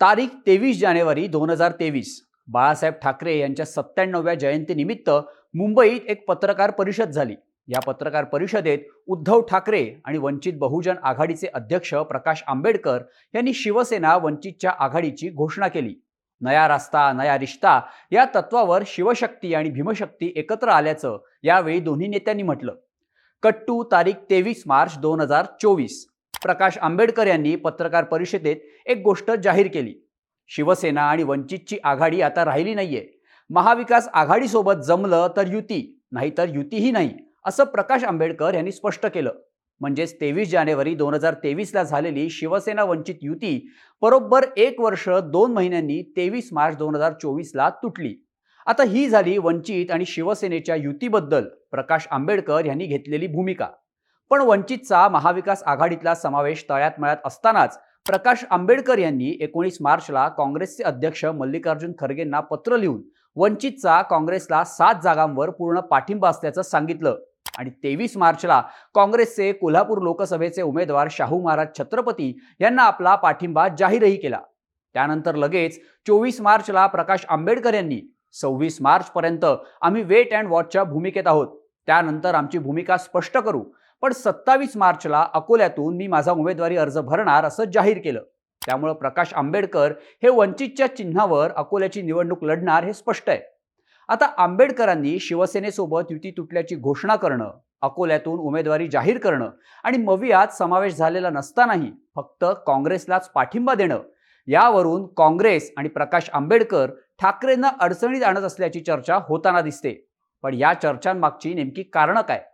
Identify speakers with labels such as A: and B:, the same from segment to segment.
A: तारीख तेवीस जानेवारी दोन हजार तेवीस. बाळासाहेब ठाकरे यांच्या सत्त्याण्णव्या जयंतीनिमित्त मुंबईत एक पत्रकार परिषद झाली. या पत्रकार परिषदेत उद्धव ठाकरे आणि वंचित बहुजन आघाडीचे अध्यक्ष प्रकाश आंबेडकर यांनी शिवसेना वंचितच्या आघाडीची घोषणा केली. नया रास्ता नया रिश्ता या तत्वावर शिवशक्ती आणि भीमशक्ती एकत्र आल्याचं यावेळी दोन्ही नेत्यांनी म्हटलं. कट्टू तारीख तेवीस मार्च दोन हजार चोवीस. प्रकाश आंबेडकर यांनी पत्रकार परिषदेत एक गोष्ट जाहीर केली. शिवसेना आणि वंचितची आघाडी आता राहिली नाहीये. महाविकास आघाडीसोबत जमलं तर युती नाहीतर युतीही नाही असं प्रकाश आंबेडकर यांनी स्पष्ट केलं. म्हणजेच तेवीस जानेवारी दोन हजार तेवीसला झालेली शिवसेना वंचित युती बरोबर एक वर्ष दोन महिन्यांनी तेवीस मार्च दोन हजार चोवीसला तुटली. आता ही झाली वंचित आणि शिवसेनेच्या युतीबद्दल प्रकाश आंबेडकर यांनी घेतलेली भूमिका. पण वंचितचा महाविकास आघाडीतला समावेश तळ्यात मळ्यात असतानाच प्रकाश आंबेडकर यांनी एकोणीस मार्चला काँग्रेसचे अध्यक्ष मल्लिकार्जुन खरगेंना पत्र लिहून वंचितचा काँग्रेसला सात जागांवर पूर्ण पाठिंबा असल्याचं सांगितलं. आणि तेवीस मार्चला काँग्रेसचे कोल्हापूर लोकसभेचे उमेदवार शाहू महाराज छत्रपती यांना आपला पाठिंबा जाहीरही केला. त्यानंतर लगेच चोवीस मार्चला प्रकाश आंबेडकर यांनी सव्वीस मार्चपर्यंत आम्ही वेट अँड वॉचच्या भूमिकेत आहोत. त्यानंतर आमची भूमिका स्पष्ट करू. पण सत्तावीस मार्चला अकोल्यातून मी माझा उमेदवारी अर्ज भरणार असं जाहीर केलं. त्यामुळं प्रकाश आंबेडकर हे वंचितच्या चिन्हावर अकोल्याची निवडणूक लढणार हे स्पष्ट आहे. आता आंबेडकरांनी शिवसेनेसोबत युती तुटल्याची घोषणा करणं अकोल्यातून उमेदवारी जाहीर करणं आणि मवियात समावेश झालेला नसतानाही फक्त काँग्रेसलाच पाठिंबा देणं यावरून काँग्रेस आणि प्रकाश आंबेडकर ठाकरेंना अडचणीत आणत असल्याची चर्चा होताना दिसते. पण या चर्चांमागची नेमकी कारणं काय?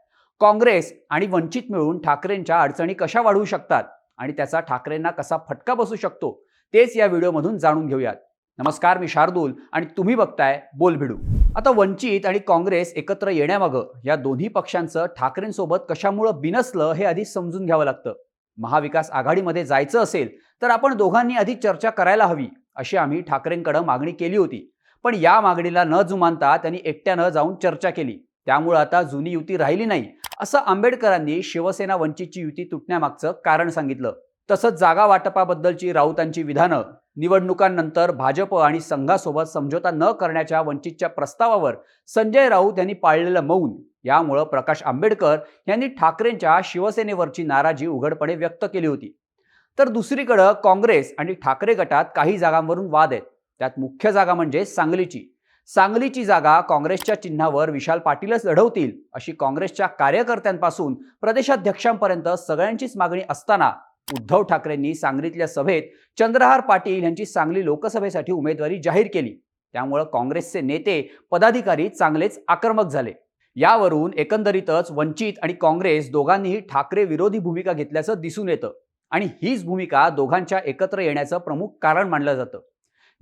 A: काँग्रेस आणि वंचित मिळून ठाकरेंच्या अडचणी कशा वाढवू शकतात आणि त्याचा ठाकरेंना कसा फटका बसू शकतो तेच या व्हिडिओमधून जाणून घेऊयात. नमस्कार मी शार्दूल आणि तुम्ही बघताय बोल भिडू. आता वंचित आणि काँग्रेस एकत्र येण्यामागं या दोन्ही पक्षांचं ठाकरेंसोबत कशामुळं बिनसलं हे आधी समजून घ्यावं लागतं. महाविकास आघाडीमध्ये जायचं असेल तर आपण दोघांनी आधी चर्चा करायला हवी अशी आम्ही ठाकरेंकडे मागणी केली होती. पण या मागणीला न जुमानता त्यांनी एकट्यानं जाऊन चर्चा केली. त्यामुळं आता जुनी युती राहिली नाही असं आंबेडकरांनी शिवसेना वंचितची युती तुटण्यामागचं कारण सांगितलं. तसंच जागा वाटपाबद्दलची राऊतांची विधानं निवडणुकांनंतर भाजप आणि संघासोबत समझोता न करण्याच्या वंचितच्या प्रस्तावावर संजय राऊत यांनी पाळलेलं मौन. यामुळं प्रकाश आंबेडकर यांनी ठाकरेंच्या शिवसेनेवरची नाराजी उघडपणे व्यक्त केली होती. तर दुसरीकडं काँग्रेस आणि ठाकरे गटात काही जागांवरून वाद आहेत. त्यात मुख्य जागा म्हणजे सांगलीची. सांगलीची जागा काँग्रेसच्या चिन्हावर विशाल पाटीलच लढवतील अशी काँग्रेसच्या कार्यकर्त्यांपासून प्रदेशाध्यक्षांपर्यंत सगळ्यांचीच मागणी असताना उद्धव ठाकरेंनी सांगलीतल्या सभेत चंद्रहार पाटील यांची सांगली लोकसभेसाठी उमेदवारी जाहीर केली. त्यामुळं काँग्रेसचे नेते पदाधिकारी चांगलेच आक्रमक झाले. यावरून एकंदरीतच वंचित आणि काँग्रेस दोघांनीही ठाकरे विरोधी भूमिका घेतल्याचं दिसून येतं आणि हीच भूमिका दोघांच्या एकत्र येण्याचं प्रमुख कारण मानलं जातं.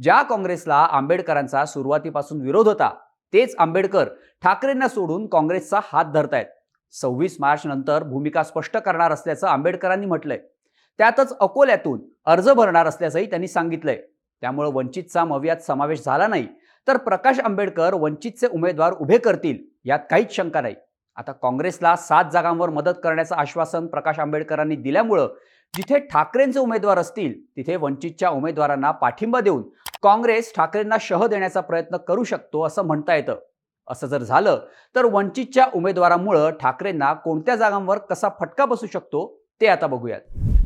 A: ज्या काँग्रेसला आंबेडकरांचा सुरुवातीपासून विरोध होता तेच आंबेडकर ठाकरेंना सोडून काँग्रेसचा हात धरतायत. सव्वीस मार्च नंतर भूमिका स्पष्ट करणार असल्याचं आंबेडकरांनी म्हटलंय. त्यातच अकोल्यातून अर्ज भरणार असल्याचंही त्यांनी सांगितलंय. त्यामुळे वंचितचा मवियात समावेश झाला नाही तर प्रकाश आंबेडकर वंचितचे उमेदवार उभे करतील यात काहीच शंका नाही. आता काँग्रेसला सात जागांवर मदत करण्याचं आश्वासन प्रकाश आंबेडकरांनी दिल्यामुळं जिथे ठाकरेंचे उमेदवार असतील तिथे वंचितच्या उमेदवारांना पाठिंबा देऊन काँग्रेस ठाकरेंना शह देण्याचा प्रयत्न करू शकतो असं म्हणता येतं. असं जर झालं तर वंचितच्या उमेदवारामुळं ठाकरेंना कोणत्या जागांवर कसा फटका बसू शकतो ते आता बघूयात.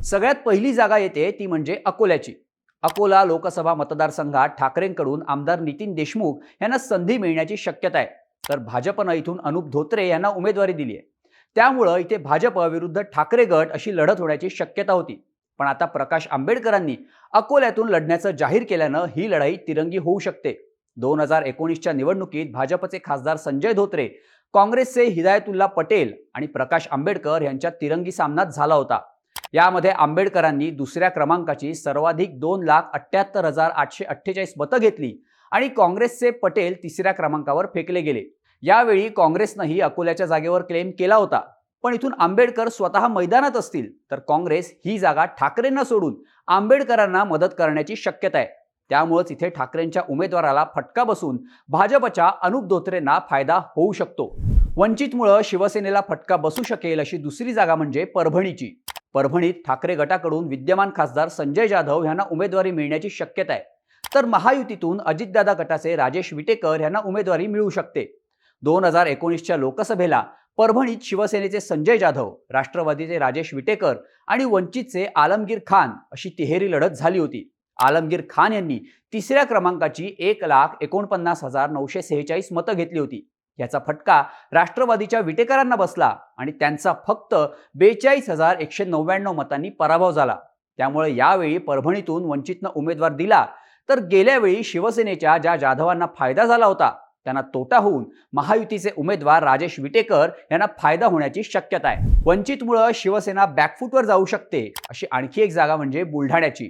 A: सगळ्यात पहिली जागा येते ती म्हणजे अकोल्याची. अकोला लोकसभा मतदारसंघात ठाकरेंकडून आमदार नितीन देशमुख यांना संधी मिळण्याची शक्यता आहे. तर भाजपनं इथून अनुप धोत्रे यांना उमेदवारी दिली आहे. त्यामुळं इथे भाजप विरुद्ध ठाकरे गट अशी लढत होण्याची शक्यता होती. पण आता प्रकाश आंबेडकरांनी अकोल्यातून लढण्याचं जाहीर केल्यानं ही लढाई तिरंगी होऊ शकते. दोन हजार एकोणीसच्या निवडणुकीत भाजपचे खासदार संजय धोत्रे काँग्रेसचे हिदायतुल्ला पटेल आणि प्रकाश आंबेडकर यांच्या तिरंगी सामनाच झाला होता. यामध्ये आंबेडकरांनी दुसऱ्या क्रमांकाची सर्वाधिक दोन लाख अठ्ठ्याहत्तर हजार आठशे अठ्ठेचाळीस मतं घेतली आणि काँग्रेसचे पटेल तिसऱ्या क्रमांकावर फेकले गेले. यावेळी काँग्रेसनंही अकोल्याच्या जागेवर क्लेम केला होता. पण इथून आंबेडकर स्वतः मैदानात असतील तर काँग्रेस ही जागा ठाकरेंना सोडून आंबेडकरांना मदत करण्याची शक्यता आहे. त्यामुळेच इथे ठाकरेंच्या उमेदवाराला फटका बसून भाजपच्या अनुप धोत्रेंना फायदा होऊ शकतो. वंचितमुळं शिवसेनेला फटका बसू शकेल अशी दुसरी जागा म्हणजे परभणीची. परभणीत ठाकरे गटाकडून विद्यमान खासदार संजय जाधव यांना उमेदवारी मिळण्याची शक्यता आहे. तर महायुतीतून अजितदादा गटाचे राजेश विटेकर यांना उमेदवारी मिळू शकते. दोन हजार एकोणीसच्या लोकसभेला परभणीत शिवसेनेचे संजय जाधव राष्ट्रवादीचे राजेश विटेकर आणि वंचितचे आलमगीर खान अशी तिहेरी लढत झाली होती. आलमगीर खान यांनी तिसऱ्या क्रमांकाची एक लाख एकोणपन्नास हजार नऊशे सेहेचाळीस मतं घेतली होती. याचा फटका राष्ट्रवादीच्या विटेकरांना बसला आणि त्यांचा फक्त बेचाळीस हजार एकशे नव्याण्णव मतांनी पराभव झाला. त्यामुळे यावेळी परभणीतून वंचितनं उमेदवार दिला. तर गेल्यावेळी शिवसेनेच्या ज्या जाधवांना फायदा झाला होता त्यांना तोटा होऊन महायुतीचे उमेदवार राजेश विटेकर यांना फायदा होण्याची शक्यता आहे. वंचितमुळं शिवसेना बॅकफूटवर जाऊ शकते अशी आणखी एक जागा म्हणजे बुलढाण्याची.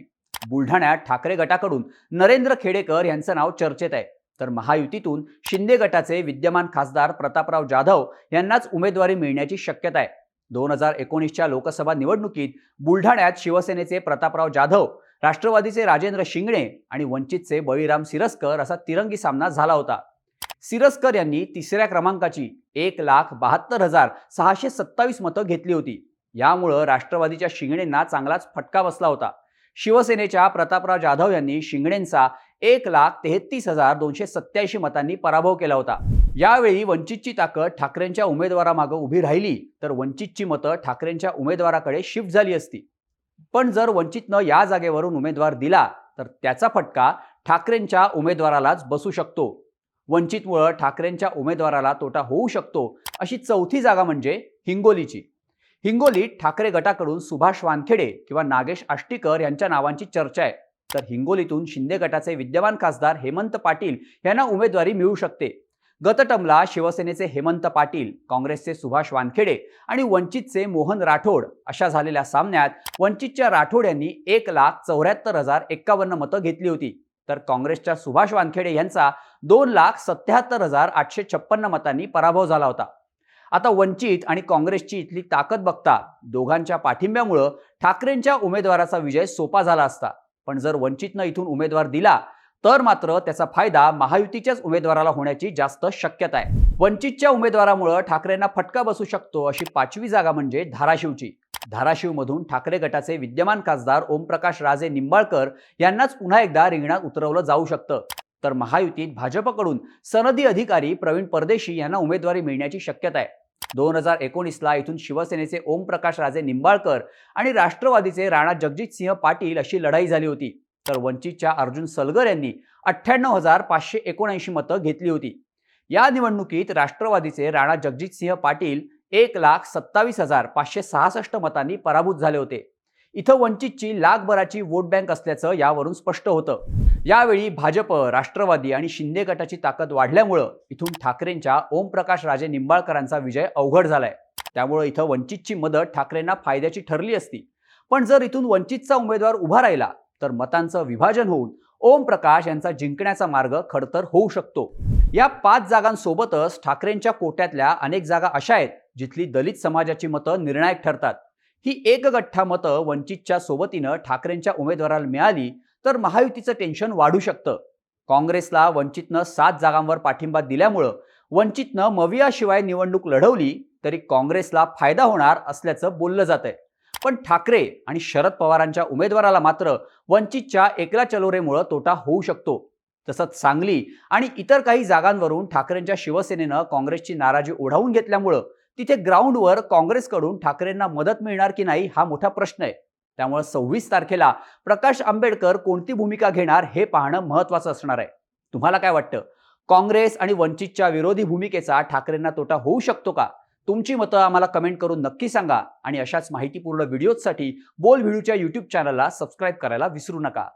A: बुलढाण्यात ठाकरे गटाकडून नरेंद्र खेडेकर यांचं नाव चर्चेत आहे. तर महायुतीतून शिंदे गटाचे विद्यमान खासदार प्रतापराव जाधव यांनाच उमेदवारी मिळण्याची शक्यता आहे. दोन हजार एकोणीसच्या लोकसभा निवडणुकीत बुलढाण्यात शिवसेनेचे प्रतापराव जाधव राष्ट्रवादीचे राजेंद्र शिंगणे आणि वंचितचे बळीराम सिरस्कर असा तिरंगी सामना झाला होता. सिरस्कर यांनी तिसऱ्या क्रमांकाची एक लाख बहात्तर हजार सहाशे सत्तावीस मतं घेतली होती. यामुळं राष्ट्रवादीच्या शिंगणेंना चांगलाच फटका बसला होता. शिवसेनेच्या प्रतापराव जाधव यांनी शिंगणेंचा एक लाख तेहतीस हजार दोनशे सत्याऐंशी मतांनी पराभव केला होता. यावेळी वंचितची ताकद ठाकरेंच्या उमेदवारामागं उभी राहिली तर वंचितची मतं ठाकरेंच्या उमेदवाराकडे शिफ्ट झाली असती. पण जर वंचितनं या जागेवरून उमेदवार दिला तर त्याचा फटका ठाकरेंच्या उमेदवारालाच बसू शकतो. वंचितमुळं ठाकरेंच्या उमेदवाराला तोटा होऊ शकतो अशी चौथी जागा म्हणजे हिंगोलीची. हिंगोलीत ठाकरे गटाकडून सुभाष वानखेडे किंवा नागेश आष्टीकर यांच्या नावांची चर्चा आहे. तर हिंगोलीतून शिंदे गटाचे विद्यमान खासदार हेमंत पाटील यांना उमेदवारी मिळू शकते. गतटमला शिवसेनेचे हेमंत पाटील काँग्रेसचे सुभाष वानखेडे आणि वंचितचे मोहन राठोड अशा झालेल्या सामन्यात वंचितच्या राठोड यांनी एक लाख चौऱ्याहत्तर हजार एक्कावन्न मतं घेतली होती. तर काँग्रेसच्या सुभाष वानखेडे यांचा दोन लाख सत्याहत्तर हजार आठशे छप्पन्न मतांनी पराभव झाला होता. आता वंचित आणि काँग्रेसची इथली ताकद बघता दोघांच्या पाठिंब्यामुळं ठाकरेंच्या उमेदवाराचा विजय सोपा झाला असता. पण जर वंचितनं इथून उमेदवार दिला तर मात्र त्याचा फायदा महायुतीच्याच उमेदवाराला होण्याची जास्त शक्यता आहे. वंचितच्या उमेदवारामुळं ठाकरेंना फटका बसू शकतो अशी पाचवी जागा म्हणजे धाराशिवची. धाराशिवमधून ठाकरे गटाचे विद्यमान खासदार ओमप्रकाश राजे निंबाळकर यांनाच पुन्हा एकदा रिंगणात उतरवलं जाऊ शकतं. तर महायुतीत भाजपकडून सनदी अधिकारी प्रवीण परदेशी यांना उमेदवारी मिळण्याची शक्यता आहे. दोन हजार एकोणीसला इथून शिवसेनेचे ओमप्रकाश राजे निंबाळकर आणि राष्ट्रवादीचे राणा जगजितसिंह पाटील अशी लढाई झाली होती. तर वंचितच्या अर्जुन सलगर यांनी अठ्ठ्याण्णव हजार पाचशे एकोणऐंशी मतं घेतली होती. या निवडणुकीत राष्ट्रवादीचे राणा जगजितसिंह पाटील एक लाख सत्तावीस हजार पाचशे सहासष्ट मतांनी पराभूत झाले होते. इथं वंचितची लाखभराची वोट बँक असल्याचं यावरून स्पष्ट होतं. यावेळी भाजप राष्ट्रवादी आणि शिंदे गटाची ताकद वाढल्यामुळं इथून ठाकरेंच्या ओमप्रकाश राजे निंबाळकरांचा विजय अवघड झालाय. त्यामुळं इथं वंचितची मदत ठाकरेंना फायद्याची ठरली असती. पण जर इथून वंचितचा उमेदवार उभा राहिला तर मतांचं विभाजन होऊन ओमप्रकाश यांचा जिंकण्याचा मार्ग खडतर होऊ शकतो. या पाच जागांसोबतच ठाकरेंच्या कोट्यातल्या अनेक जागा अशा आहेत जिथली दलित समाजाची मतं निर्णायक ठरतात. ही एक गठ्ठा मतं वंचितच्या सोबतीनं ठाकरेंच्या उमेदवाराला मिळाली तर महायुतीचं टेन्शन वाढू शकतं. काँग्रेसला वंचितनं सात जागांवर पाठिंबा दिल्यामुळं वंचितनं मवियाशिवाय निवडणूक लढवली तरी काँग्रेसला फायदा होणार असल्याचं बोललं जात आहे पण ठाकरे आणि शरद पवारांच्या उमेदवाराला मात्र वंचितच्या एकला चलोरेमुळं तोटा होऊ शकतो. तसंच सांगली आणि इतर काही जागांवरून ठाकरेंच्या शिवसेनेनं काँग्रेसची नाराजी ओढावून घेतल्यामुळं तिथे ग्राउंडवर काँग्रेसकडून ठाकरेंना मदत मिळणार की नाही हा मोठा प्रश्न आहे. त्यामुळे सव्वीस तारखेला प्रकाश आंबेडकर कोणती भूमिका घेणार हे पाहणं महत्वाचं असणार आहे. तुम्हाला काय वाटतं? काँग्रेस आणि वंचितच्या विरोधी भूमिकेचा ठाकरेंना तोटा होऊ शकतो का? तुमची मतं आम्हाला कमेंट करून नक्की सांगा आणि अशाच माहितीपूर्ण व्हिडिओजसाठी बोल व्हिडिओच्या यूट्यूब चॅनलला सबस्क्राईब करायला विसरू नका.